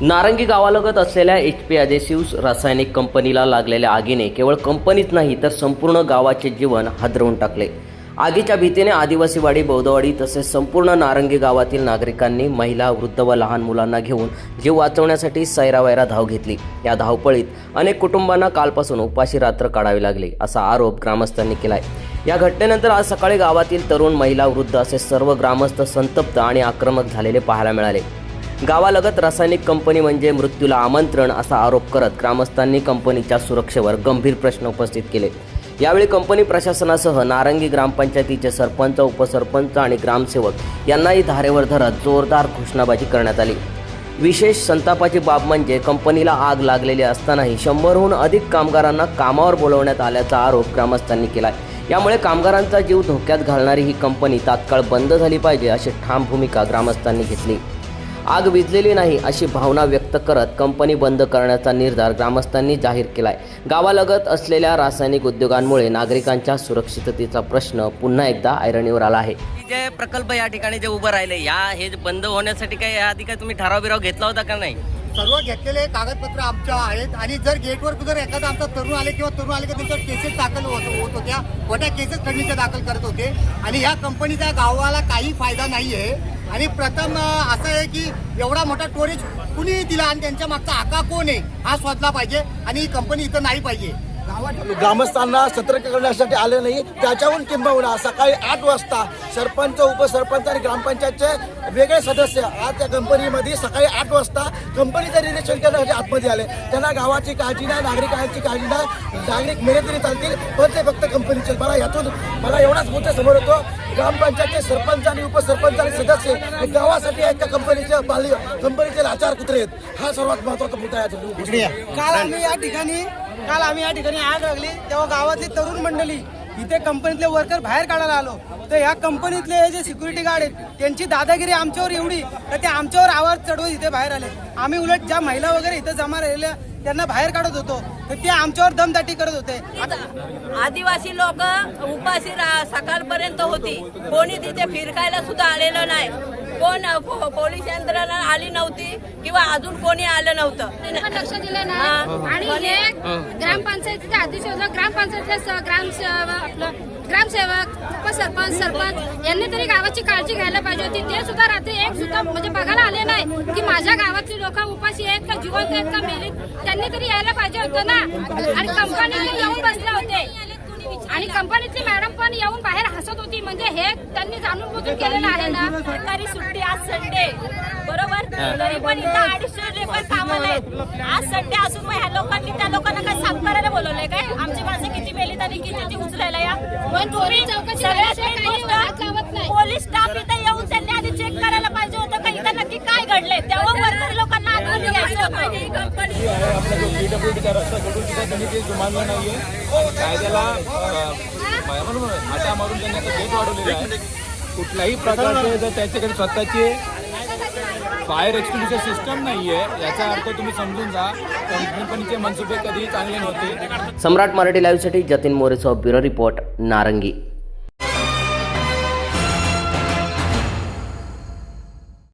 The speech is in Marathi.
नारंगी गावालगत असलेल्या एच पी अजेसिव्स रासायनिक कंपनीला लागलेल्या आगीने केवळ कंपनीच नाही तर संपूर्ण गावाचे जीवन हादरवून टाकले. आगीच्या भीतीने आदिवासीवाडी बौद्धवाडी तसेच संपूर्ण नारंगी गावातील नागरिकांनी महिला वृद्ध व लहान मुलांना घेऊन जीव वाचवण्यासाठी सैरावैरा धाव घेतली. या धावपळीत अनेक कुटुंबांना कालपासून उपाशी रात्र काढावी लागली असा आरोप ग्रामस्थांनी केलाय. या घटनेनंतर आज सकाळी गावातील तरुण महिला वृद्ध असे सर्व ग्रामस्थ संतप्त आणि आक्रमक झालेले पाहायला मिळाले. गावालगत रासायनिक कंपनी म्हणजे मृत्यूला आमंत्रण असा आरोप करत ग्रामस्थांनी कंपनीच्या सुरक्षेवर गंभीर प्रश्न उपस्थित केले. यावेळी कंपनी प्रशासनासह नारंगी ग्रामपंचायतीचे सरपंच उपसरपंच आणि ग्रामसेवक यांनाही धारेवर धरत जोरदार घोषणाबाजी करण्यात आली. विशेष संतापाची बाब म्हणजे कंपनीला आग लागलेली असतानाही शंभरहून अधिक कामगारांना कामावर बोलवण्यात आल्याचा आरोप ग्रामस्थांनी केला यामुळे कामगारांचा जीव धोक्यात घालणारी ही कंपनी तात्काळ बंद झाली पाहिजे अशी ठाम भूमिका ग्रामस्थांनी घेतली. आग विझलेली नाही अशी भावना व्यक्त करत कंपनी बंद करण्याचा निर्धार ग्रामस्थांनी जाहीर केलाय. गावालगत असलेल्या रासायनिक उद्योगांमुळे नागरिकांच्या सुरक्षिततेचा प्रश्न पुन्हा एकदा ऐरणीवर आला आहे. जे प्रकल्प या ठिकाणी जे उभं राहिले या हे बंद होण्यासाठी काही याआधी काय तुम्ही ठराव बिराव घेतला होता का नाही? सर्व घेतलेले कागदपत्र आमच्या आहेत. आणि जर गेटवर जर एखादा आमचा तरुण आले किंवा तरुण आले की त्यांच्यावर केसेस दाखल होत होत होत्या. मोठ्या केसेस खंडणीच्या दाखल करत होते. आणि ह्या कंपनीचा गावाला काही फायदा नाही आहे आणि प्रथम असं आहे की एवढा मोठा स्टोरेज कुणी दिला आणि त्यांच्या मागचा आका कोण आहे हा शोधला पाहिजे. आणि ही कंपनी इथं नाही पाहिजे. ग्रामस्थांना सतर्क करण्यासाठी आले नाही. त्याच्याहून किंबहुना सकाळी आठ वाजता सरपंच उपसरपंच आणि ग्रामपंचायतचे वेगळे सदस्य आज त्या कंपनीमध्ये सकाळी आठ वाजता कंपनीचं निरीक्षण करण्यासाठी आतमध्ये आले. त्यांना गावाची काळजी नाही नागरिकांची काळजी नाही. नागरिक मेले तरी चालतील पण ते फक्त कंपनीचे मला यातून मला एवढाच मुद्दा समोर होतो ग्रामपंचायतचे सरपंच आणि उपसरपंच आणि सदस्य हे गावासाठी आहेत त्या कंपनीचे पाली कंपनीचे लाचार कुत्रे आहेत. हा सर्वात महत्त्वाचा मुद्दा आहे. काल आम्ही या ठिकाणी काल आम्ही या ठिकाणी आग लागली तेव्हा गावातली तरुण मंडळी इथे कंपनीतले वर्कर बाहेर काढायला आलो. तर या कंपनीतले हे जे सिक्युरिटी गार्ड आहेत त्यांची दादागिरी आमच्यावर एवढी तर ते आमच्यावर आवाज चढवत इथे बाहेर आले. आम्ही उलट ज्या महिला वगैरे इथे जमा राहिल्या त्यांना बाहेर काढत होतो. तर ते आमच्यावर दमदाटी करत होते. आता आदिवासी लोक उपाशी सकाळपर्यंत होती. कोणी तिथे फिरकायला सुद्धा आलेलं नाही. कोण पोलीस यंत्रणा आली नव्हती किंवा अजून कोणी आलं नव्हतं. लक्ष दिलं ना? हा. आणि हे ग्रामपंचायतीच्या ग्रामपंचायतीचे स- ग्रामसेवक आपलं ग्रामसेवक उपसरपंच सरपंच यांनी तरी गावाची काळजी घ्यायला पाहिजे होती. ते सुद्धा रात्री एक सुद्धा म्हणजे बघायला आले नाही की माझ्या गावातली लोक उपाशी आहेत का जिवंत आहेत का मेले त्यांनी तरी यायला पाहिजे होतं ना. आणि कंपनीला येऊन आणि कंपनीतली मॅडम पण येऊन बाहेर हसत होती. म्हणजे हे त्यांनी जाणून बुजून केलेलं आहे ना. सरकारी सुट्टी आज संडे बरोबर? तरी पण इथं अडीचशे लेबर कामाला आहेत आज संडे असून मग ह्या लोकांनी त्या लोकांना काय साफ करायला बोलवलंय काय? आमची माणसं किती मेली आणि किती उचलायला या? पण. पोलीस स्टाफ इथं येऊन त्यांनी आधी चेक करायला पाहिजे होतं का? इथं नक्की काय घडलंय? तेव्हा वर्कर लोकांना आतमध्ये घ्यायचं होतं ही कंपनी आपला जो पीडब्ल्यूडीचा रस्ता जोडून सुद्धा त्यांनी ते जुमानलं नाहीये आणि कायद्याला अं, मारून त्यांनी आता गेट वाढवलेला आहे कुठल्याही प्रकारचे जर त्याच्याकडे स्वतःचे फायर एक्सटिंग्विशर सिस्टम नाहीये याचा अर्थ तुम्ही समजून जा. कंपनीचे मनसुबे कधी चांगले नव्हते. सम्राट मराठी लाईव्हसाठी जतीन मोरेसह ब्युरो रिपोर्ट नारंगी.